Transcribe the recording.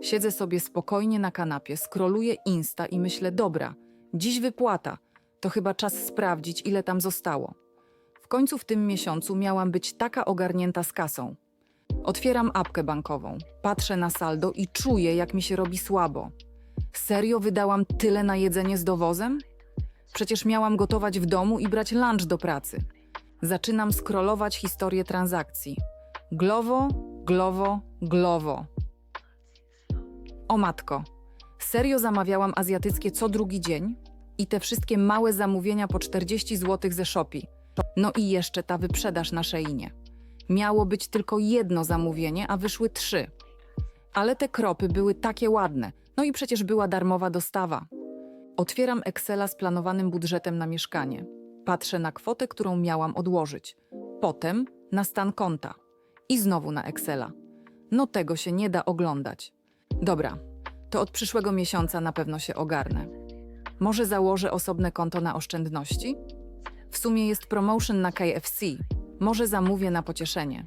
Siedzę sobie spokojnie na kanapie, skroluję Insta i myślę, dobra, dziś wypłata, to chyba czas sprawdzić, ile tam zostało. W końcu w tym miesiącu miałam być taka ogarnięta z kasą. Otwieram apkę bankową, patrzę na saldo i czuję, jak mi się robi słabo. Serio wydałam tyle na jedzenie z dowozem? Przecież miałam gotować w domu i brać lunch do pracy. Zaczynam scrollować historię transakcji. Glovo, Glovo, Glovo. O matko, serio zamawiałam azjatyckie co drugi dzień i te wszystkie małe zamówienia po 40 zł ze Shopee. No i jeszcze ta wyprzedaż na Szeinie. Miało być tylko jedno zamówienie, a wyszły trzy. Ale te kropy były takie ładne, no i przecież była darmowa dostawa. Otwieram Excela z planowanym budżetem na mieszkanie. Patrzę na kwotę, którą miałam odłożyć. Potem na stan konta. I znowu na Excela. No tego się nie da oglądać. Dobra, to od przyszłego miesiąca na pewno się ogarnę. Może założę osobne konto na oszczędności? W sumie jest promotion na KFC. Może zamówię na pocieszenie.